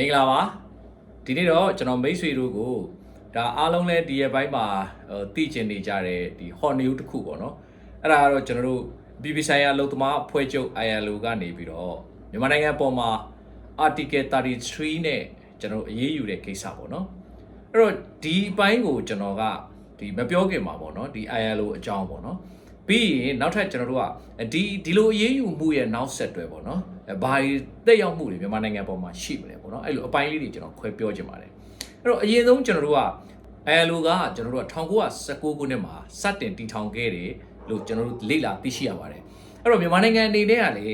မင်္ဂလာပါဒီနေ့တော့ကျွန်တော်မိတ်ဆွေတို့ကိုဒါအားလုံးလဲဒီရဲ့ဘိုင်းမှာဟိုသိကျင်နေကြတဲ့ဒီ hot news တစ်ခုပေါ့နော်အဲ့ဒါကတော့ကျွန်တော်တို့ BBC ဆိုင်ရာလုံသမားအဖွဲ့ချုပ် ILO ကနေပြီးတော့မြန်မာနိုင်ငံပေါ်မှာ article 33နဲ့ကျွန်တော်တို့အရေးယူတဲ့ကိစ္စပေါ့နော်အဲ့တော့ဒီအပိုင်းကိုကျွန်တော်ကဒီမပြောခင်မှာပေါ့နော်ဒီ ILO အကြောင်းပေါ့နော် ပြီးရင်နောက်ထပ်ကျွန်တော်တို့ကဒီဒီလိုအရေးယူမှုရဲ့နောက်ဆက်တွဲပေါ့နော်အဲဘာတွေတက်ရောက်မှုတွေမြန်မာနိုင်ငံပေါ်မှာရှိမလဲပေါ့နော်အဲ့လိုအပိုင်းလေးတွေကျွန်တော်ခွဲပြောချင်ပါတယ်အဲ့တော့အရင်ဆုံးကျွန်တော်တို့က ILO ကကျွန်တော်တို့က1919ခုနှစ်မှာစတင်တည်ထောင်ခဲ့တယ်လို့ကျွန်တော်တို့လေ့လာသိရှိရပါတယ်အဲ့တော့မြန်မာနိုင်ငံအနေနဲ့ကလေ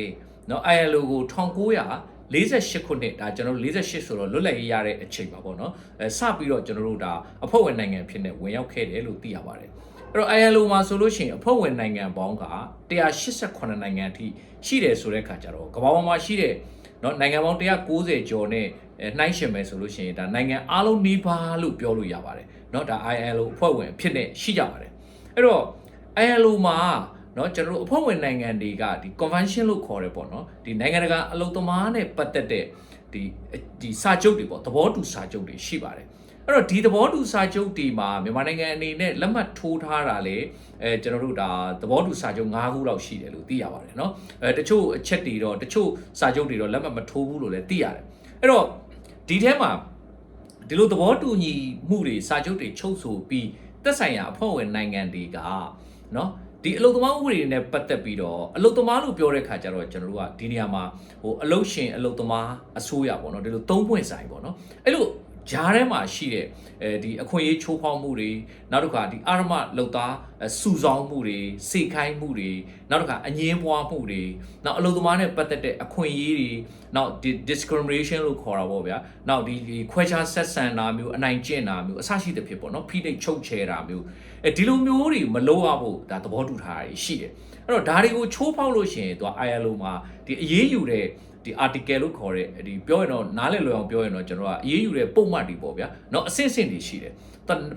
နော် ILO ကို1948ခုနှစ်ဒါကျွန်တော်တို့48ဆိုတော့လွတ်လပ်ရေးရတဲ့အချိန်ပါပေါ့နော်အဲစပြီးတော့ကျွန်တော်တို့ဒါအဖွဲ့ဝင်နိုင်ငံဖြစ်နေဝင်ရောက်ခဲ့တယ်လို့သိရပါတယ် အဲ့တော့ ILO မှာဆိုလို့ရှိရင်အဖွဲ့ဝင်နိုင်ငံပေါင်းက188နိုင်ငံအထိရှိတယ်ဆိုတဲ့ခါကျတော့ကမ္ဘာပေါ်မှာရှိတဲ့နော်နိုင်ငံပေါင်း190ကျော်နဲ့အဲနှိုင်းယှဉ်မယ်ဆိုလို့ရှိရင်ဒါနိုင်ငံအားလုံးနှီးပါလို့ပြောလို့ရပါတယ်เนาะဒါ ILO အဖွဲ့ဝင်အဖြစ်နဲ့ရှိကြပါတယ်အဲ့တော့ ILO မှာเนาะကျွန်တော်တို့အဖွဲ့ဝင်နိုင်ငံတွေကဒီ convention လို့ခေါ်တယ်ပေါ့เนาะဒီနိုင်ငံတကာအလုပ်သမားနဲ့ပတ်သက်တဲ့ဒီဒီစာချုပ်တွေပေါ့သဘောတူစာချုပ်တွေရှိပါတယ် အဲ့တော့ဒီသဘောတူစာချုပ်တွေမှာမြန်မာနိုင်ငံအနေနဲ့လက်မှတ်ထိုးထားတာလေအဲကျွန်တော်တို့ဒါသဘောတူစာချုပ်၅ခုလောက်ရှိတယ်လို့သိရပါတယ်เนาะအဲတချို့အချက်တွေတော့တချို့စာချုပ်တွေတော့လက်မှတ်မထိုးဘူးလို့လည်းသိရတယ်အဲ့တော့ဒီထဲမှာဒီလိုသဘောတူညီမှုတွေစာချုပ်တွေချုပ်ဆိုပြီးသက်ဆိုင်ရာအဖွဲ့ဝင်နိုင်ငံတွေကเนาะဒီအလုတ်သမားဥပဒေနဲ့ပတ်သက်ပြီးတော့အလုတ်သမားလို့ပြောတဲ့ခါကျတော့ကျွန်တော်တို့ကဒီနေရာမှာဟိုအလုတ်ရှင်အလုတ်သမားအစိုးရပေါ့နော်ဒီလိုသုံးပွင့်ဆိုင်ပေါ့နော်အဲ့လို ဂျားထဲမှာရှိတဲ့အဲဒီအခွင့်အရေးချိုးဖောက်မှုတွေနောက်တစ်ခါဒီအာရမလုံသားစူဆောင်းမှုတွေစေခိုင်းမှုတွေနောက်တစ်ခါအငင်းပွားမှုတွေနောက်အလုတ်သမားနဲ့ပတ်သက်တဲ့အခွင့်အရေးတွေနောက်ဒီ discrimination လို့ခေါ်တာပေါ့ဗျာနောက်ဒီဒီခွဲခြားဆက်ဆံတာမျိုးအနိုင်ကျင့်တာမျိုးအဆရှိတဲ့ဖြစ်ပေါ့နော်ဖိနှိပ်ချုပ်ချယ်တာမျိုးအဲဒီလိုမျိုးတွေမလုပ်ရဖို့ဒါသဘောတူထားတာရှိတယ် အဲ့တော့ဒါတွေကိုချိုးဖောက်လို့ရှိရင်သူက ILO မှာဒီအရေးယူတဲ့ဒီ article လို့ခေါ်တဲ့ဒီပြောရင်တော့နားလည်လွယ်အောင်ပြောရင်တော့ကျွန်တော်ကအရေးယူတဲ့ပုံမှန်တွေပေါ့ဗျာเนาะအဆင့်ဆင့်တွေရှိတယ်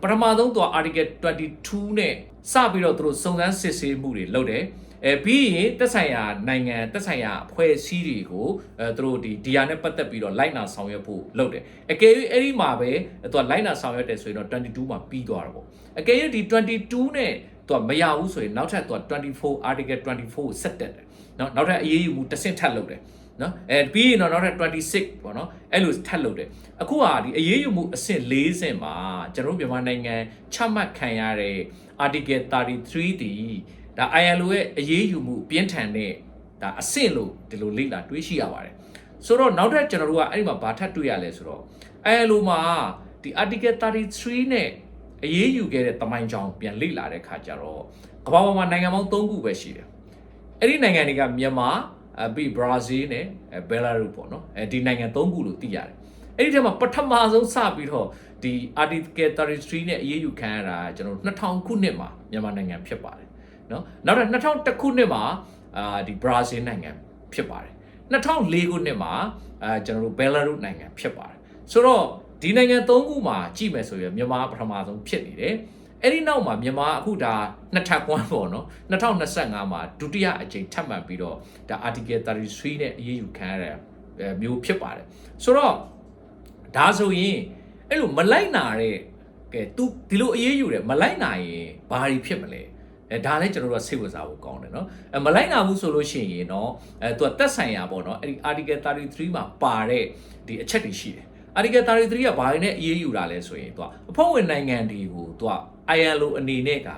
ပထမဆုံးသူက article 22နဲ့စပြီးတော့သူတို့စုံစမ်းစစ်ဆေးမှုတွေလုပ်တယ်အဲပြီးရင်တက်ဆိုင်ရာနိုင်ငံတက်ဆိုင်ရာအဖွဲ့အစည်းတွေကိုအဲသူတို့ဒီဒီယာနဲ့ပတ်သက်ပြီးတော့လိုက်နာဆောင်ရွက်ဖို့လုပ်တယ်အကယ်၍အဲ့ဒီမှာပဲသူကလိုက်နာဆောင်ရွက်တယ်ဆိုရင်တော့22မှာပြီးသွားတာပေါ့အကယ်၍ဒီ22နဲ့ သူကမရဘူးဆိုရင်နောက်ထပ်သူက24 article 24ကိုဆက်တက်တယ်နော်နောက်ထပ်အရေးယူမှုတစ်ဆင့်ထပ်လုပ်တယ်နော်အဲပြီးရင်တော့နောက်ထပ်26ပေါ့နော်အဲ့လိုထပ်လုပ်တယ်အခုဟာဒီအရေးယူမှုအဆင့်၄ဆင့်မှာကျွန်တော်မြန်မာနိုင်ငံချမှတ်ခံရတဲ့ article 33ဒီဒါ ILO ရဲ့အရေးယူမှုပြင်းထန်တဲ့ဒါအဆင့်လို့ဒီလိုလေ့လာတွေးရှိရပါတယ်ဆိုတော့နောက်ထပ်ကျွန်တော်တို့ကအဲ့ဒီမှာဘာထပ်တွေ့ရလဲဆိုတော့ ILO မှာဒီ article 33နဲ့ အရေးယူခဲ့တဲ့တမိုင်းကြောင်ပြန်လေ့လာတဲ့ခါကျတော့ကမ္ဘာပေါ်မှာနိုင်ငံပေါင်း3ခုပဲရှိတယ်အဲ့ဒီနိုင်ငံတွေကမြန်မာအပြီးဘရာဇီးနဲ့ဘယ်လာရုပေါ့နော်အဲဒီနိုင်ငံ၃ခုလို့သိရတယ်အဲ့ဒီထဲမှာပထမဆုံးစပြီးတော့ဒီ article 33နဲ့အရေးယူခံရတာကျွန်တော်2000ခုနှစ်မှာမြန်မာနိုင်ငံဖြစ်ပါတယ်နော်နောက်တော့2001ခုနှစ်မှာအာဒီဘရာဇီးနိုင်ငံဖြစ်ပါတယ်2004ခုနှစ်မှာအာကျွန်တော်တို့ဘယ်လာရုနိုင်ငံဖြစ်ပါတယ်ဆိုတော့ ဒီနိုင်ငံ၃ခုမှာကြည့်မယ်ဆိုရင်မြန်မာပထမဆုံးဖြစ်နေတယ်အဲ့ဒီနောက်မှာမြန်မာအခုဒါနှစ်ထပ်ကွမ်းပေါ့နော်2025မှာဒုတိယအကြိမ်ထပ်မံပြီးတော့ဒါ article 33နဲ့အရေးယူခံရတဲ့မျိုးဖြစ်ပါတယ်ဆိုတော့ဒါဆိုရင်အဲ့လိုမလိုက်နာတဲ့ကဲ तू ဒီလိုအရေးယူတယ်မလိုက်နာရင်ဘာတွေဖြစ်မလဲအဲဒါလည်းကျွန်တော်တို့ကစိတ်ဝင်စားဖို့ကောင်းတယ်เนาะအဲမလိုက်နာဘူးဆိုလို့ရှိရင်เนาะအဲ तू တက်ဆိုင်ရာပေါ့เนาะအဲ့ဒီ article 33မှာပါတဲ့ဒီအချက်တွေရှိတယ် article 33ကဘာတွေနဲ့အရေးယူတာလဲဆိုရင်သူကအဖွဲ့ဝင်နိုင်ငံတွေကိုသူက ILO အနေနဲ့က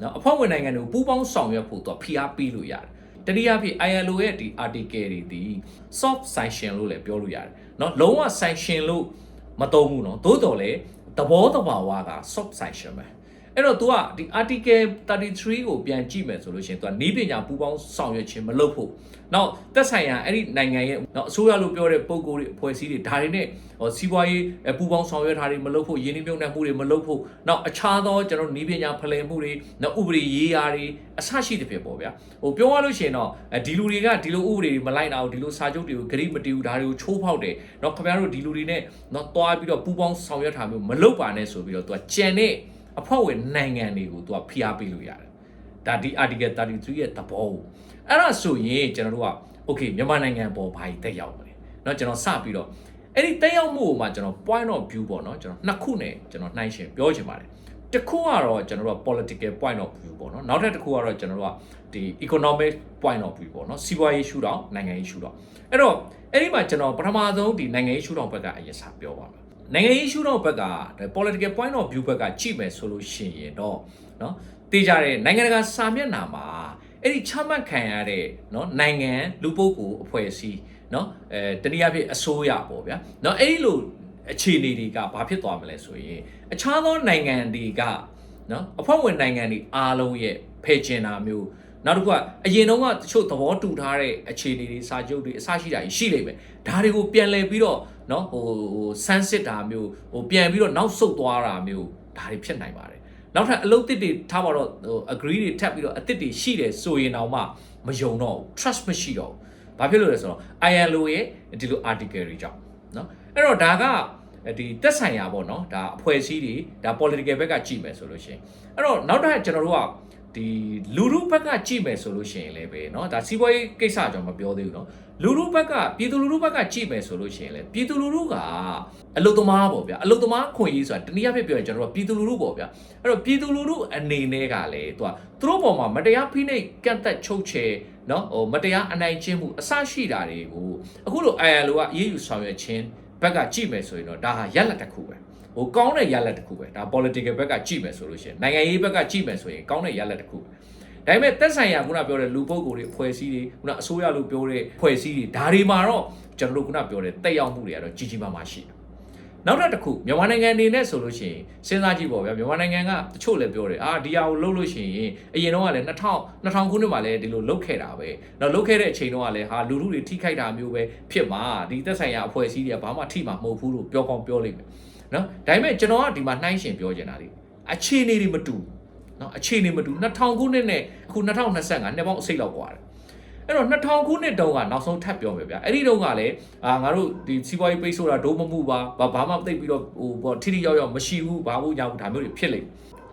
နော်အဖွဲ့ဝင်နိုင်ငံတွေကိုပူးပေါင်းဆောင်ရွက်ဖို့သူကဖိအားပေးလို့ရတယ်တတိယဖြစ် ILO ရဲ့ဒီ article တွေဒီ soft sanction လို့လည်းပြောလို့ရတယ်နော်လုံးဝ sanction လို့မသုံးဘူးနော်သို့တော်လည်းသဘောတဘာဝက soft sanction ပဲ အဲ့တော့ तू ကဒီ article 33ကိုပြန်ကြည့်မယ်ဆိုလို့ရှိရင် तू ကနီးပညာပူးပေါင်းဆောင်ရွက်ခြင်းမလုပ်ဖို့နောက်သက်ဆိုင်ရာအဲ့ဒီနိုင်ငံရဲ့နော်အစိုးရလို့ပြောတဲ့ပုံကိုယ်တွေအဖွဲ့အစည်းတွေဒါတွေနဲ့ဟောစီးပွားရေးပူးပေါင်းဆောင်ရွက်တာတွေမလုပ်ဖို့ယင်းနှိမ့်နှံမှုတွေမလုပ်ဖို့နောက်အခြားသောကျွန်တော်နီးပညာဖလှယ်မှုတွေနော်ဥပဒေရေးရာတွေအဆရှိတဲ့ဖြစ်ပေါ့ဗျာဟိုပြောရလို့ရှိရင်တော့ဒီလူတွေကဒီလိုဥပဒေတွေမလိုက်နိုင်အောင်ဒီလိုစာချုပ်တွေကိုဂရိမတီးဘူးဒါတွေကိုချိုးဖောက်တယ်နော်ခင်ဗျားတို့ဒီလူတွေနဲ့နော်တွားပြီးတော့ပူးပေါင်းဆောင်ရွက်တာမျိုးမလုပ်ပါနဲ့ဆိုပြီးတော့ तू ကြံတဲ့ အဖွဲ့ဝင်နိုင်ငံတွေကိုသူကဖိအားပေးလို့ရတယ်ဒါဒီ article 33ရဲ့သဘောကိုအဲ့ဒါဆိုရင်ကျွန်တော်တို့က okay မြန်မာနိုင်ငံပေါ်ဘာကြီးတက်ရောက်မလဲเนาะကျွန်တော်စပြီးတော့ အဲ့ဒီတက်ရောက်မှုကိုမှကျွန်တော် point of view ပေါ့နော်ကျွန်တော်နှစ်ခုနဲ့ကျွန်တော်နှိုင်းရှင်ပြောချင်ပါတယ်တစ်ခုကတော့ကျွန်တော်တို့က political point of view ပေါ့နော်နောက်ထပ်တစ်ခုကတော့ကျွန်တော်တို့ကဒီ economic point of view ပေါ့နော်စီးပွားရေးရှုထောင့်နိုင်ငံရေးရှုထောင့်အဲ့တော့အဲ့ဒီမှာကျွန်တော်ပထမဆုံးဒီနိုင်ငံရေးရှုထောင့်ဘက်ကအရင်စပြောပါမယ် နိုင်ငံရေးရှုထောင့်ဘက်က political point of view ဘက်ကကြည့်မယ်ဆိုလို့ရှိရင်တော့နော်တေးကြတဲ့နိုင်ငံတကာစာမျက်နှာမှာအဲ့ဒီချမှတ်ခံရတဲ့နော်နိုင်ငံလူပုဂ္ဂိုလ်အဖွဲ့အစည်းနော်အဲတနည်းအားဖြင့်အစိုးရပေါ့ဗျာနော်အဲ့ဒီလိုအခြေအနေတွေကဘာဖြစ်သွားမလဲဆိုရင်အခြားသောနိုင်ငံတွေကနော်အဖွဲ့ဝင်နိုင်ငံတွေအားလုံးရဲ့ဖယ်ကျင်တာမျိုး နောက်တစ်ခုကအရင်တုန်းကတချို့သဘောတူထားတဲ့အခြေအနေတွေစာချုပ်တွေအစရှိတာရှိလိမ့်မယ်ဒါတွေကိုပြန်လည်ပြီးတော့နော်ဟိုဟိုဆန်းစစ်တာမျိုးဟိုပြန်ပြီးတော့နောက်ဆုတ်သွားတာမျိုးဒါတွေဖြစ်နိုင်ပါတယ်နောက်ထပ်အလုပ်တစ်တွေထားပါတော့ဟို agree တွေထပ်ပြီးတော့အသစ်တွေရှိတယ်ဆိုရင်တော့မှမယုံတော့ဘူး trust မရှိတော့ဘူးဘာဖြစ်လို့လဲဆိုတော့ ILO ရဲ့ဒီလို article တွေကြောင့်နော်အဲ့တော့ဒါကဒီတက်ဆိုင်ရာပေါ့နော်ဒါအဖွဲ့အစည်းတွေဒါ political ဘက်ကကြည့်မယ်ဆိုလို့ရှိရင်အဲ့တော့နောက်ထပ်ကျွန်တော်တို့က ဒီလူလူဘက်ကကြည့်မယ်ဆိုလို့ရှိရင်လည်းပဲเนาะဒါစီးပွားရေးကိစ္စကြောင့်မပြောသေးဘူးเนาะလူလူဘက်ကပြည်သူလူထုဘက်ကကြည့်မယ်ဆိုလို့ရှိရင်လည်းပြည်သူလူထုကအလုတ်သမားပေါ့ဗျာအလုတ်သမားခွင့်ရေးဆိုတာတနည်းအားဖြင့်ပြောရင်ကျွန်တော်တို့ကပြည်သူလူထုပေါ့ဗျာအဲ့တော့ပြည်သူလူထုအနေနဲ့ကလည်းသူကသူတို့ပေါ်မှာမတရားဖိနှိပ်ကန့်သက်ချုပ်ချယ်เนาะဟိုမတရားအနိုင်ကျင့်မှုအစရှိတာတွေကိုအခုလို ILO ကအေးအေးယူဆောင်ရွက်ခြင်းဘက်ကကြည့်မယ်ဆိုရင်တော့ဒါဟာရက်လက်တစ်ခုပဲ ဟိုကောင်းတဲ့ရလဒ်တစ်ခုပဲဒါ political ဘက်ကကြည့်မယ်ဆိုလို့ရှိရင်နိုင်ငံရေးဘက်ကကြည့်မယ်ဆိုရင်ကောင်းတဲ့ရလဒ်တစ်ခုပဲဒါပေမဲ့သက်ဆိုင်ရာခုနပြောတဲ့လူပုဂ္ဂိုလ်တွေအဖွဲ့အစည်းတွေခုနအစိုးရလို့ပြောတဲ့အဖွဲ့အစည်းတွေဒါတွေမှာတော့ကျွန်တော်တို့ခုနပြောတဲ့တက်ရောက်မှုတွေကတော့ကြီးကြီးမားမားရှိတယ်နောက်တစ်ခုမြန်မာနိုင်ငံအနေနဲ့ဆိုလို့ရှိရင်စဉ်းစားကြည့်ပေါ့ဗျာမြန်မာနိုင်ငံကတချို့လည်းပြောတယ်အာဒီဟာကိုလှုပ်လို့ရှိရင်အရင်တော့ကလည်း2000 2000ခုနှစ်မှာလည်းဒီလိုလှုပ်ခဲ့တာပဲ။နောက်လှုပ်ခဲ့တဲ့အချိန်တော့ကလည်းဟာလူလူတွေထိခိုက်တာမျိုးပဲဖြစ်မှာဒီသက်ဆိုင်ရာအဖွဲ့အစည်းတွေကဘာမှထိမှာမဟုတ်ဘူးလို့ပြောကောင်းပြောလိမ့်မယ်။ နော်ဒါပေမဲ့ကျွန်တော်ကဒီမှာနှိုင်းရှင်ပြောချင်တာလေအခြေအနေတွေမတူနော်အခြေအနေမတူ2000ခုနှစ်နဲ့အခု2025နှစ်ပေါင်းအစိတ်လောက်กว่าတယ်အဲ့တော့2000ခုနှစ်တုန်းကနောက်ဆုံးထပ်ပြောမယ်ဗျာအဲ့ဒီတုန်းကလည်းအာငါတို့ဒီစီးပွားရေးပိတ်ဆို့တာဒိုးမမှုပါဘာဘာမှသိပ်ပြီးတော့ဟိုပေါ့ထိထိရောက်ရောက်မရှိဘူးဘာဘူးညာဘူးဒါမျိုးတွေဖြစ်လိမ့်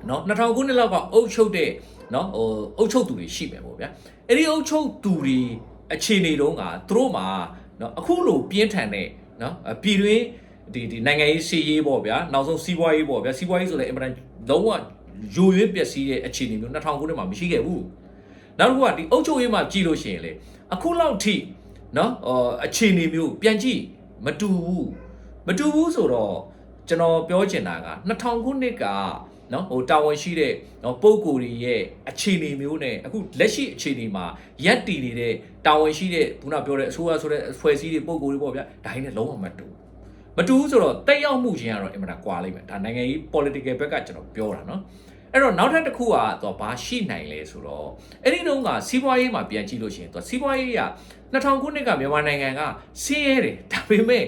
နော်2000ခုနှစ်လောက်ကအုပ်ချုပ်တဲ့နော်ဟိုအုပ်ချုပ်သူတွေရှိမယ်ပေါ့ဗျာအဲ့ဒီအုပ်ချုပ်သူတွေအခြေအနေတုန်းကသူတို့မှာနော်အခုလိုပြင်းထန်တဲ့နော်ပြည်တွင်း ဒီဒီနိုင်ငံရေးစီးရေးပေါ့ဗျာနောက်ဆုံးစီးပွားရေးပေါ့ဗျာစီးပွားရေးဆိုလည်းအင်မတန်လုံးဝယိုယွင်းပျက်စီးတဲ့အခြေအနေမျိုး2000ခုနှစ်မှာမရှိခဲ့ဘူးနောက်တစ်ခုကဒီအုပ်ချုပ်ရေးမှာကြည့်လို့ရှိရင်လေအခုလောက်ထိနော်အော်အခြေအနေမျိုးပြန်ကြည့်မတူဘူးမတူဘူးဆိုတော့ကျွန်တော်ပြောချင်တာက2000ခုနှစ်ကနော်ဟိုတာဝန်ရှိတဲ့နော်ပုံကိုယ်တွေရဲ့အခြေအနေမျိုးနဲ့အခုလက်ရှိအခြေအနေမှာရက်တည်နေတဲ့တာဝန်ရှိတဲ့ခုနပြောတဲ့အစိုးရဆိုတဲ့ဖွဲ့စည်းတွေပုံကိုယ်တွေပေါ့ဗျာဒါတွေနဲ့လုံးဝမတူဘူး မတူဘူးဆိုတော့တက်ရောက်မှုချင်းကတော့အင်မတန်ကွာလိမ့်မယ်ဒါနိုင်ငံရေး political ဘက်ကကျွန်တော်ပြောတာနော်အဲ့တော့နောက်ထပ်တစ်ခုကတော့ဘာရှိနိုင်လဲဆိုတော့အဲ့ဒီတုန်းကစီးပွားရေးမှာပြန်ကြည့်လို့ရှိရင်သူစီးပွားရေးက2000ခုနှစ်ကမြန်မာနိုင်ငံကဆင်းရဲတယ်ဒါပေမဲ့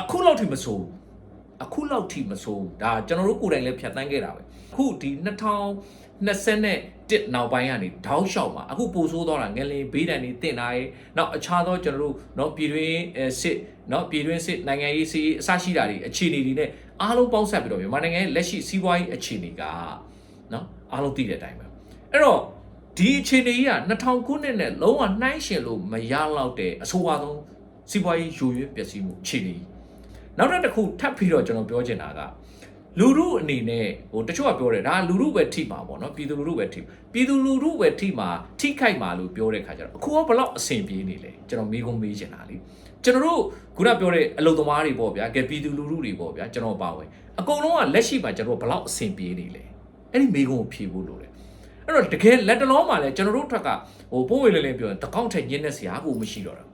အခုလောက်ထိမဆိုးဘူး အခုလောက်ထိမဆိုးဘူးဒါကျွန်တော်တို့ကိုယ်တိုင်လည်းဖြတ်တန်းခဲ့တာပဲအခုဒီ2020နဲ့တစ်နောက်ပိုင်းကနေတောက်လျှောက်မှာအခုပိုဆိုးသွားတာငလင်ဘေးဒဏ်တွေတင်လာရဲနောက်အခြားသောကျွန်တော်တို့เนาะပြည်တွင်းစစ်เนาะပြည်တွင်းစစ်နိုင်ငံရေးစီအစရှိတာတွေအခြေအနေတွေနဲ့အားလုံးပေါင်းဆက်ပြီးတော့မြန်မာနိုင်ငံရဲ့လက်ရှိစီးပွားရေးအခြေအနေကเนาะအားလုံးသိတဲ့အတိုင်းပဲအဲ့တော့ဒီအခြေအနေကြီးက2000ခုနှစ်နဲ့လုံးဝနှိုင်းရှင်လို့မရတော့တဲ့အဆိုပါဆုံးစီးပွားရေးယိုယွင်းပျက်စီးမှုအခြေအနေကြီး နောက်တစ်ခုထပ်ပြီးတော့ကျွန်တော်ပြောချင်တာကလူလူအနေနဲ့ဟိုတချို့ကပြောတယ်ဒါလူလူပဲထိမှာပေါ့နော်ပြည်သူလူလူပဲထိပြည်သူလူလူပဲထိမှာထိခိုက်မှာလို့ပြောတဲ့ခါကျတော့အခုကဘလောက်အဆင်ပြေနေလဲကျွန်တော်မေးခွန်းမေးချင်တာလေကျွန်တော်တို့ခုနပြောတဲ့အလုပ်သမားတွေပေါ့ဗျာကဲပြည်သူလူလူတွေပေါ့ဗျာကျွန်တော်ပါဝင်အကုန်လုံးကလက်ရှိမှာကျွန်တော်ဘလောက်အဆင်ပြေနေလဲအဲ့ဒီမေးခွန်းကိုဖြေဖို့လိုတယ်အဲ့တော့တကယ်လက်တလုံးမှာလဲကျွန်တော်တို့ထက်ကဟိုပိုးဝေလေးလေးပြောရင်တကောင့်ထက်ညင်းတဲ့ဆရာကိုမရှိတော့တာ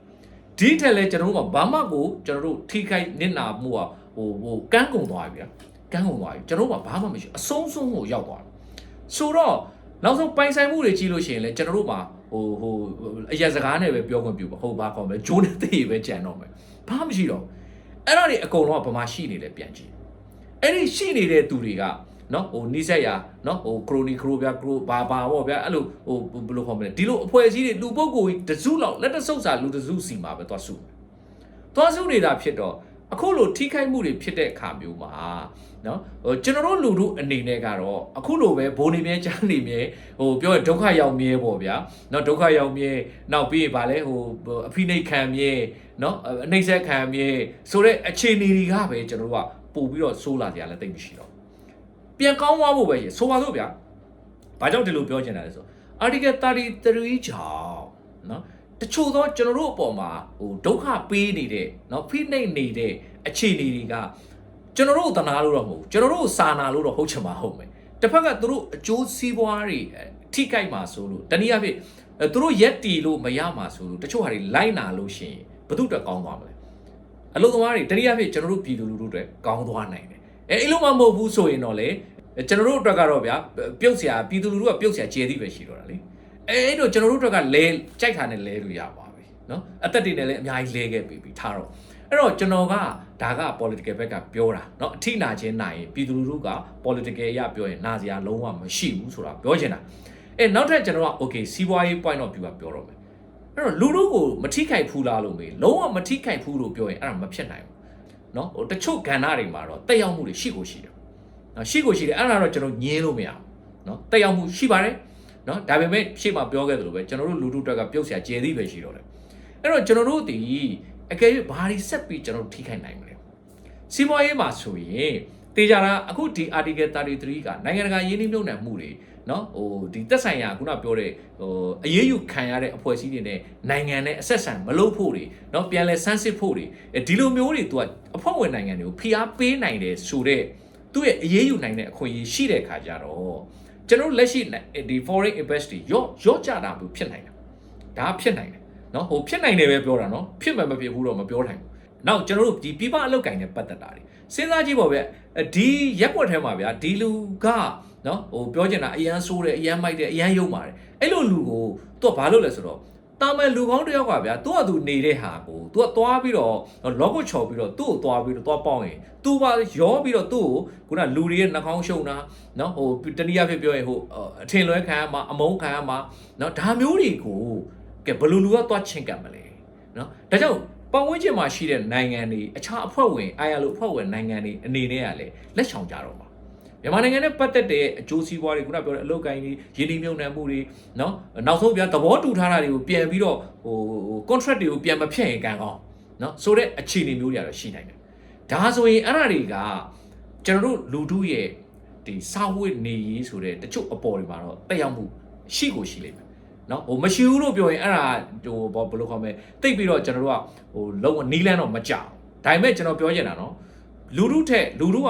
ဒီထက်လဲကျွန်တော်တို့ကဘာမှကိုကျွန်တော်တို့ထိခိုက်နစ်နာမှုကဟိုဟိုကန်းကုန်သွားပြီဗျာကန်းကုန်သွားပြီကျွန်တော်တို့ကဘာမှမရှိအဆုံးဆုံးကိုရောက်သွားတယ်ဆိုတော့နောက်ဆုံးပိုင်ဆိုင်မှုတွေကြီးလို့ရှိရင်လဲကျွန်တော်တို့မှာဟိုဟိုအရက်စကားနဲ့ပဲပြောခွင့်ပြုပါဟုတ်ပါကောင်းမယ်ဂျိုးနဲ့သိရပဲကြံတော့မယ်ဘာမှမရှိတော့အဲ့ဒါတွေအကုန်လုံးကဘာမှရှိနေလဲပြန်ကြည့်အဲ့ဒီရှိနေတဲ့သူတွေက နော်ဟိုနီးစက်ရနော်ဟိုခရိုနီခရိုဗျာခရိုဘာဘာပေါ့ဗျာအဲ့လိုဟိုဘယ်လိုခေါ်မလဲဒီလိုအဖွဲ့အစည်းတွေလူပုဂ္ဂိုလ်ကြီးတစုလောက်လက်တဆုပ်စာလူတစုစီမှာပဲသွားစုသွားစုနေတာဖြစ်တော့အခုလိုထိခိုက်မှုတွေဖြစ်တဲ့အခါမျိုးမှာနော်ဟိုကျွန်တော်တို့လူတို့အနေနဲ့ကတော့အခုလိုပဲဘိုးနေမြဲကြားနေမြဲဟိုပြောရဒုက္ခရောက်မြဲပေါ့ဗျာနော်ဒုက္ခရောက်မြဲနောက်ပြီးရင်ဗာလဲဟိုအဖိနှိတ်ခံမြဲနော်အနှိမ့်ဆက်ခံမြေဆိုတဲ့အခြေအနေတွေကပဲကျွန်တော်တို့ကပို့ပြီးတော့ဆိုးလာကြလည်းတိတ်မရှိတော့ ပြန်ကောင်းသွားဖို့ပဲရှိဆိုပါစို့ဗျာဘာကြောင့်ဒီလိုပြောချင်တာလဲဆို article 33ကြောင့်နော်တချို့သောကျွန်တော်တို့အပေါ်မှာဟိုဒုက္ခပေးနေတဲ့နော်ဖိနှိပ်နေတဲ့အခြေအနေတွေကကျွန်တော်တို့တနာလို့တော့မဟုတ်ဘူးကျွန်တော်တို့စာနာလို့တော့ဟုတ်ချင်မှာဟုတ်မယ်တစ်ဖက်ကသူတို့အကျိုးစီးပွားတွေထိကြိုက်မှာဆိုလို့တနည်းအားဖြင့်အဲသူတို့ရက်တီလို့မရမှာဆိုလို့တချို့ဟာတွေလိုက်နာလို့ရှိရင်ဘယ်သူတက်ကောင်းသွားမလဲအလုပ်သမားတွေတနည်းအားဖြင့်ကျွန်တော်တို့ပြည်သူလူထုတွေကောင်းသွားနိုင်တယ် အဲအဲ့လိုမှမဟုတ်ဘူးဆိုရင်တော့လေကျွန်တော်တို့အတွက်ကတော့ဗျာပြုတ်เสียပြည်သူလူထုကပြုတ်เสียကျေးသီးပဲရှိတော့တာလေအဲအဲ့တော့ကျွန်တော်တို့အတွက်ကလဲကြိုက်တာနဲ့လဲလို့ရပါပြီနော်အသက်တွေနဲ့လည်းအများကြီးလဲခဲ့ပြီထားတော့အဲ့တော့ကျွန်တော်ကဒါက political ဘက်ကပြောတာเนาะအထိနာချင်းနိုင်ရင်ပြည်သူလူထုက political အရပြောရင်နာစရာလုံးဝမရှိဘူးဆိုတာပြောချင်တာအဲနောက်ထပ်ကျွန်တော်က okay စီးပွားရေး point of view ကပြောတော့မယ်အဲ့တော့လူတို့ကိုမထိခိုက်ဘူးလားလို့မေးလုံးဝမထိခိုက်ဘူးလို့ပြောရင်အဲ့ဒါမဖြစ်နိုင်ဘူး နော်ဟိုတချို့ကဏ္ဍတွေမှာတော့တက်ရောက်မှုတွေရှိကိုရှိတယ်နော်ရှိကိုရှိတယ်အဲ့ဒါတော့ကျွန်တော်ညင်းလို့မရဘူးနော်တက်ရောက်မှုရှိပါတယ်နော်ဒါပေမဲ့ရှေ့မှာပြောခဲ့သလိုပဲကျွန်တော်တို့လူထုအတွက်ကပြုတ်ဆရာကျယ်သည့်ပဲရှိတော့တယ်အဲ့တော့ကျွန်တော်တို့ဒီအကယ်၍ဘာတွေဆက်ပြီးကျွန်တော်ထိခိုက်နိုင်မလဲစီးပွားရေးမှာဆိုရင်တေချာတာအခုဒီ article 33ကနိုင်ငံတကာယင်းနှိမ့်မြုပ်နှံမှုတွေ နော်ဟိုဒီသက်ဆိုင်ရာခုနပြောတဲ့ဟိုအရေးယူခံရတဲ့အဖွဲ့အစည်းတွေနဲ့နိုင်ငံနဲ့အဆက်ဆံမလုပ်ဖို့တွေနော်ပြန်လဲဆန်းစစ်ဖို့တွေဒီလိုမျိုးတွေသူကအဖွဲ့ဝင်နိုင်ငံတွေကိုဖိအားပေးနိုင်တယ်ဆိုတော့သူ့ရဲ့အရေးယူနိုင်တဲ့အခွင့်အရေးရှိတဲ့ခါကြတော့ကျွန်တော်လက်ရှိဒီ foreign invest တွေရော့ရော့ကြတာမျိုးဖြစ်နိုင်တယ်ဒါဖြစ်နိုင်တယ်နော်ဟိုဖြစ်နိုင်တယ်ပဲပြောတာနော်ဖြစ်မှမဖြစ်ဘူးတော့မပြောနိုင်ဘူးနောက်ကျွန်တော်တို့ဒီပြပအလောက်ကင်နဲ့ပတ်သက်တာတွေစဉ်းစားကြည့်ပါဗျဒီရက်ွက်ထဲမှာဗျာဒီလူက နော်ဟိုပြောချင်တာအရန်ဆိုးတယ်အရန်မိုက်တယ်အရန်ယုံပါတယ်အဲ့လိုလူကိုသူကဘာလုပ်လဲဆိုတော့တာမန်လူကောင်းတယောက်ကဗျာသူကသူနေတဲ့ဟာကိုသူကသွားပြီးတော့လော့ကိုချော်ပြီးတော့သူ့ကိုသွားပြီးတော့သွားပေါင်းရင်သူပါရောပြီးတော့သူ့ကိုခုနလူတွေရဲ့နှာခေါင်းရှုံတာနော်ဟိုတနည်းအားဖြင့်ပြောရင်ဟိုအထင်လွဲခံရမှာအမုန်းခံရမှာနော်ဒါမျိုးတွေကိုကဲဘယ်လူလူကသွားချင်းကပ်မလဲနော်ဒါကြောင့်ပတ်ဝန်းကျင်မှာရှိတဲ့နိုင်ငံတွေအခြားအဖွဲ့ဝင်အာရလိုအဖွဲ့ဝင်နိုင်ငံတွေအနေနဲ့ကလည်းလက်ဆောင်ကြတော့ မှာမြန်မာနိုင်ငံနဲ့ပတ်သက်တဲ့အကျိုးစီးပွားတွေခုနပြောတဲ့အလုပ်ကိုင်းတွေရင်းနှီးမြှုပ်နှံမှုတွေနော်နောက်ဆုံးပြသဘောတူထားတာတွေကိုပြန်ပြီးတော့ဟို contract တွေကိုပြန်မဖြတ်ရင်ကံကောင်းနော်ဆိုတဲ့အခြေအနေမျိုးတွေကတော့ရှိနိုင်တယ်ဒါဆိုရင်အဲ့ဒါတွေကကျွန်တော်တို့လူထုရဲ့ဒီစာဝတ်နေရေးဆိုတဲ့တချို့အပေါ်တွေမှာတော့တက်ရောက်မှုရှိကိုရှိလိမ့်မယ်နော်ဟိုမရှိဘူးလို့ပြောရင်အဲ့ဒါဟိုဘယ်လိုခေါ်မလဲတိတ်ပြီးတော့ကျွန်တော်တို့ကဟိုလုံးဝနီးလန်းတော့မကြောက်ဒါပေမဲ့ကျွန်တော်ပြောချင်တာနော်လူထုထက်လူထုက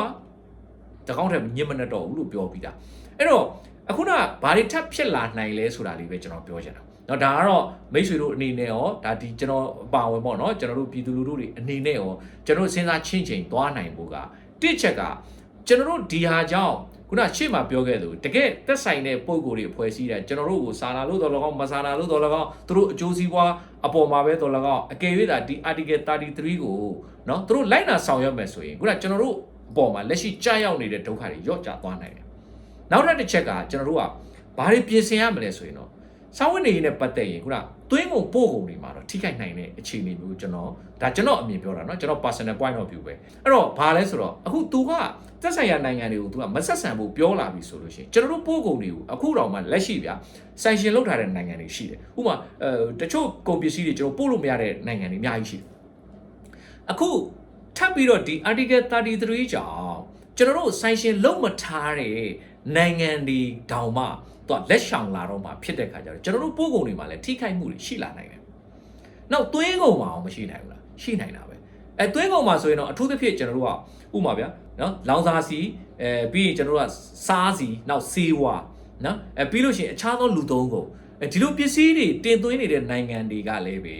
တကောင်းထက်ညစ်မနဲ့တော့ဘူးလို့ပြောပြီးတာအဲ့တော့အခုနဘာတွေထပ်ဖြစ်လာနိုင်လဲဆိုတာလေးပဲကျွန်တော်ပြောချင်တာနော်ဒါကတော့မိတ်ဆွေတို့အနေနဲ့ရောဒါဒီကျွန်တော်ပါဝင်ပေါ့နော်ကျွန်တော်တို့ပြည်သူလူထုတွေအနေနဲ့ရောကျွန်တော်စဉ်းစားချင်းချင်းသွားနိုင်ဖို့ကတစ်ချက်ကကျွန်တော်တို့ဒီဟာကြောင့်ခုနရှေ့မှာပြောခဲ့သူတကယ်သက်ဆိုင်တဲ့ပုံကိုယ်တွေဖွဲ့စည်းတယ်ကျွန်တော်တို့ကိုစာနာလို့တော်လကောက်မစာနာလို့တော်လကောက်သူတို့အကျိုးစီးပွားအပေါ်မှာပဲတော်လကောက်အကယ်၍သာဒီ article 33ကိုနော်သူတို့လိုက်နာဆောင်ရွက်မယ်ဆိုရင်ခုနကျွန်တော်တို့ အပေါ်မှာလက်ရှိကြားရောက်နေတဲ့ဒုက္ခတွေရော့ကျသွားနိုင်တယ်နောက်ထပ်တစ်ချက်ကကျွန်တော်တို့ကဘာတွေပြင်ဆင်ရမလဲဆိုရင်တော့စာဝတ်နေရေးနဲ့ပတ်သက်ရင်ခုနသွင်းကုန်ပို့ကုန်တွေမှာတော့ထိခိုက်နိုင်တဲ့အခြေအနေမျိုးကျွန်တော်ဒါကျွန်တော်အမြင်ပြောတာเนาะကျွန်တော် personal point of view ပဲအဲ့တော့ဘာလဲဆိုတော့အခု तू ကသက်ဆိုင်ရာနိုင်ငံတွေကို तू ကမဆက်ဆံဖို့ပြောလာပြီဆိုလို့ရှိရင်ကျွန်တော်တို့ပို့ကုန်တွေကိုအခုတော့မှလက်ရှိဗျာ sanction လုပ်ထားတဲ့နိုင်ငံတွေရှိတယ်ဥပမာအဲတချို့ကုန်ပစ္စည်းတွေကျွန်တော်ပို့လို့မရတဲ့နိုင်ငံတွေအများကြီးရှိတယ်အခု ထပ်ပြီးတော့ဒီ article 33ကြောင့်ကျွန်တော်တို့ sanction လုပ်မထားတဲ့နိုင်ငံတွေတောင်မှတော့လက်ဆောင်လာတော့မှဖြစ်တဲ့ခါကျတော့ကျွန်တော်တို့ပို့ကုန်တွေမှာလည်းထိခိုက်မှုတွေရှိလာနိုင်တယ်။နောက်သွင်းကုန်မှာအောင်မရှိနိုင်ဘူးလား။ရှိနိုင်တာပဲ။အဲသွင်းကုန်မှာဆိုရင်တော့အထူးသဖြင့်ကျွန်တော်တို့ကဥပမာဗျာနော်လောင်စာစီအဲပြီးရင်ကျွန်တော်တို့ကစားစီနောက်ဆေးဝါးနော်အဲပြီးလို့ရှိရင်အခြားသောလူသုံးကုန်အဲဒီလိုပစ္စည်းတွေတင်သွင်းနေတဲ့နိုင်ငံတွေကလည်းပဲ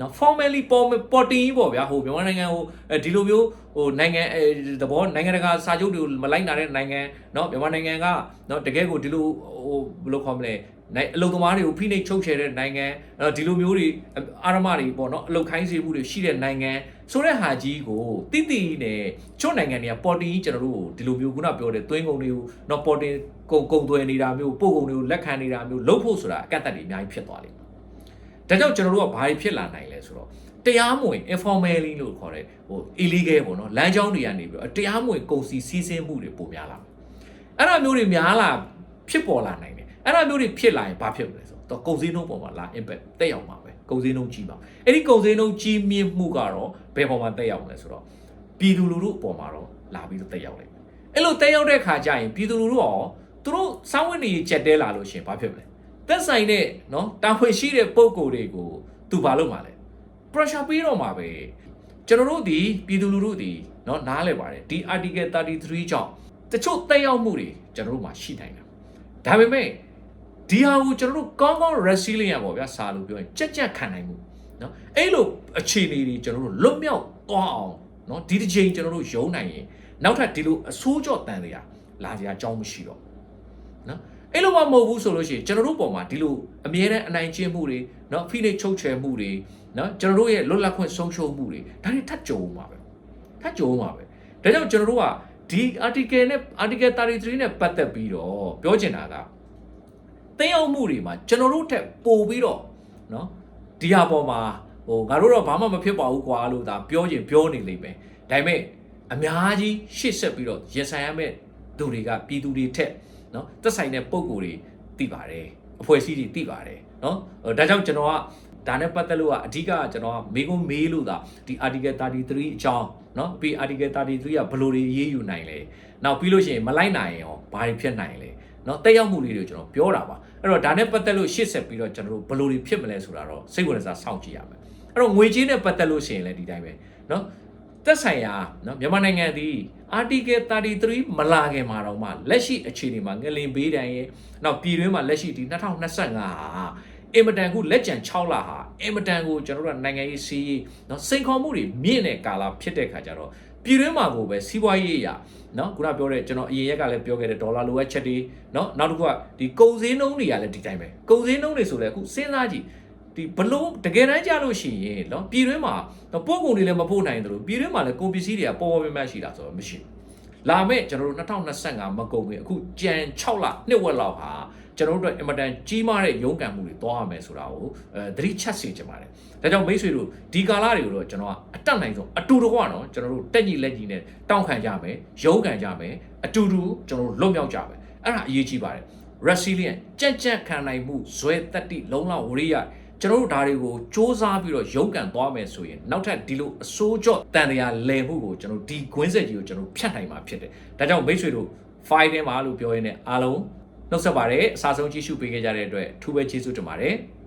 နော် formally ပေါ်ပေါ်တင်ကြီးပေါ့ဗျာဟိုမြန်မာနိုင်ငံဟိုဒီလိုမျိုးဟိုနိုင်ငံအဲသဘောနိုင်ငံတကာစာချုပ်တွေကိုမလိုက်နိုင်တဲ့နိုင်ငံနော်မြန်မာနိုင်ငံကနော်တကယ်ကိုဒီလိုဟိုဘယ်လိုခေါ်မလဲနိုင်အလုံသမားတွေကိုဖိနှိပ်ချုပ်ချယ်တဲ့နိုင်ငံအဲ့ဒီလိုမျိုးတွေအာရမတွေပေါ့နော်အလုံခိုင်းစေမှုတွေရှိတဲ့နိုင်ငံဆိုတဲ့ဟာကြီးကိုတိတိနဲ့ကျွတ်နိုင်ငံတွေကပေါ်တင်ကြီးကျွန်တော်တို့ဒီလိုမျိုးခုနပြောတဲ့သွင်းကုန်တွေကိုနော်ပေါ်တင်ကုန်ကုန်သွယ်နေတာမျိုးပို့ကုန်တွေကိုလက်ခံနေတာမျိုးလုပ်ဖို့ဆိုတာအကန့်အသတ်တွေအများကြီးဖြစ်သွားလိမ့်မယ် ဒါကြောင့်ကျွန်တော်တို့ကဘာတွေဖြစ်လာနိုင်လဲဆိုတော့တရားမဝင် informally လို့ခေါ်တဲ့ဟို illegal ပေါ့နော်လမ်းကြောင်းတွေကနေပြီးတော့တရားမဝင်ကုန်စည်စီးဆင်းမှုတွေပိုများလာအဲ့ဒါမျိုးတွေများလာဖြစ်ပေါ်လာနိုင်တယ်အဲ့ဒါမျိုးတွေဖြစ်လာရင်ဘာဖြစ်မလဲဆိုတော့ကုန်စည်နှုန်းပေါ်မှာလာ impact တက်ရောက်မှာပဲကုန်စည်နှုန်းကြီးပါအဲ့ဒီကုန်စည်နှုန်းကြီးမြင့်မှုကတော့ဘယ်ပေါ်မှာတက်ရောက်မလဲဆိုတော့ပြည်သူလူထုအပေါ်မှာတော့လာပြီးတော့တက်ရောက်လိုက်အဲ့လိုတက်ရောက်တဲ့ခါကျရင်ပြည်သူလူထုရောသူတို့စောင်းဝင်နေချက်တဲလာလို့ရှရင်ဘာဖြစ်မလဲ သက်ဆိုင်တဲ့နော်တာဝန်ရှိတဲ့ပုံကိုယ်တွေကိုသူဘာလုပ်မှာလဲ pressure ပေးတော့မှာပဲကျွန်တော်တို့ဒီပြည်သူလူထုဒီနော်နားလဲပါတယ်ဒီ article 33ကြောင့်တချို့တက်ရောက်မှုတွေကျွန်တော်တို့မှာရှိနိုင်တာဒါပေမဲ့ဒီဟာကိုကျွန်တော်တို့ကောင်းကောင်း resilient ပေါ့ဗျာစာလို့ပြောရင်ကြက်ကြက်ခံနိုင်မှုနော်အဲ့လိုအခြေအနေတွေကျွန်တော်တို့လွတ်မြောက်သွားအောင်နော်ဒီတစ်ချိန်ကျွန်တော်တို့ယုံနိုင်ရင်နောက်ထပ်ဒီလိုအဆိုးကြော့တန်တရားလာကြအကြောင်းမရှိတော့နော် အဲ့လိုမှမဟုတ်ဘူးဆိုလို့ရှိရင်ကျွန်တော်တို့ပုံမှာဒီလိုအမြဲတမ်းအနိုင်ကျင့်မှုတွေနော်ဖိနှိပ်ချုပ်ချယ်မှုတွေနော်ကျွန်တော်တို့ရဲ့လွတ်လပ်ခွင့်ဆုံးရှုံးမှုတွေဒါတွေထပ်ကြုံမှာပဲထပ်ကြုံမှာပဲဒါကြောင့်ကျွန်တော်တို့ကဒီ article နဲ့ article 33နဲ့ပတ်သက်ပြီးတော့ပြောချင်တာက တင်းအောင်မှုတွေမှာကျွန်တော်တို့ထက်ပိုပြီးတော့เนาะဒီဟာပေါ်မှာဟိုငါတို့တော့ဘာမှမဖြစ်ပါဘူးကွာလို့ဒါပြောရင်ပြောနေလိမ့်မယ်ဒါပေမဲ့အများကြီးရှေ့ဆက်ပြီးတော့ရင်ဆိုင်ရမယ့်သူတွေကပြည်သူတွေထက် เนาะသက်ဆိုင်တဲ့ပုံကိုယ်တွေသိပါတယ်အဖွဲ့အစည်းတွေသိပါတယ်เนาะဒါကြောင့်ကျွန်တော်ကဒါနဲ့ပတ်သက်လို့ကအဓိကကျွန်တော်ကမေကုန်းမေးလို့သာဒီ article 33အကြောင်းเนาะပြီး article 33ကဘယ်လိုတွေရေးယူနိုင်လဲနောက်ပြီးလို့ရှိရင်မလိုက်နိုင်ရင်ရောဘာတွေဖြစ်နိုင်လဲเนาะတက်ရောက်မှုလေးတွေကိုကျွန်တော်ပြောတာပါအဲ့တော့ဒါနဲ့ပတ်သက်လို့ရှေ့ဆက်ပြီးတော့ကျွန်တော်တို့ဘယ်လိုတွေဖြစ်မလဲဆိုတာတော့စိတ်ဝင်စားစောင့်ကြည့်ရမယ်အဲ့တော့ငွေကြေးနဲ့ပတ်သက်လို့ရှိရင်လည်းဒီတိုင်းပဲเนาะ သက်ဆိုင်ရာနော်မြန်မာနိုင်ငံသည် Article 33မလာခင်မှာတော့မှလက်ရှိအခြေအနေမှာငလင်ဘေးတန်ရဲ့နောက်ပြည်တွင်းမှာလက်ရှိဒီ2025ဟာအင်မတန်ကိုလက်ကျန်6လဟာအင်မတန်ကိုကျွန်တော်တို့နိုင်ငံရေးစီးရေးနော်စိန်ခေါ်မှုတွေမြင့်တဲ့ကာလဖြစ်တဲ့ခါကျတော့ပြည်တွင်းမှာကိုပဲစီးပွားရေးအရာနော်ခုနပြောတဲ့ကျွန်တော်အရင်ရက်ကလည်းပြောခဲ့တဲ့ဒေါ်လာလိုအပ်ချက်တွေနော်နောက်တစ်ခုကဒီကုန်စည်နှုန်းတွေကလည်းဒီတိုင်းပဲကုန်စည်နှုန်းတွေဆိုလည်းအခုစဉ်းစားကြည့် ဒီဘလို့တကယ်တမ်းကြလို့ရှိရင်เนาะပြည်တွင်းမှာပို့ကုန်တွေလည်းမပို့နိုင်တယ်လို့ပြည်တွင်းမှာလည်းကုန်ပစ္စည်းတွေကပေါ်ပေါ်ပြပြရှိတာဆိုတော့မရှိဘူးလာမဲ့ကျွန်တော်တို့2025မကုန်ခင်အခုကြံ6လနှစ်ဝက်လောက်ဟာကျွန်တော်တို့အတွက်အင်မတန်ကြီးမားတဲ့ရုန်းကန်မှုတွေတွားရမယ်ဆိုတာကိုအဲသတိချက်စေချင်ပါတယ်။ဒါကြောင့်မိတ်ဆွေတို့ဒီကာလတွေကိုတော့ကျွန်တော်ကအတက်နိုင်ဆုံးအတူတကွနော်ကျွန်တော်တို့တက်ညီလက်ညီနဲ့တောင်းခံကြမယ်၊ရုန်းကန်ကြမယ်၊အတူတူကျွန်တော်တို့လွတ်မြောက်ကြမယ်။အဲ့ဒါအရေးကြီးပါတယ်။ resilient ကြက်ကြက်ခံနိုင်မှုဇွဲတက်တိလုံလောက်ဝရိယ ကျွန်တော်တို့ဒါတွေကိုစ조사ပြီးတော့ရုန်းကန်သွားမယ်ဆိုရင်နောက်ထပ်ဒီလိုအစိုးကြော့တန်တရားလည်မှုကိုကျွန်တော်ဒီကွင်းဆက်ကြီးကိုကျွန်တော်ဖြတ်နိုင်မှာဖြစ်တယ်။ဒါကြောင့်မိတ်ဆွေတို့ file ထဲမှာလို့ပြောရင်းနဲ့အားလုံးနှုတ်ဆက်ပါတယ်အစားဆုံးကြည့်ရှုပေးခဲ့ကြတဲ့အတွက်အထူးပဲကျေးဇူးတင်ပါတယ်။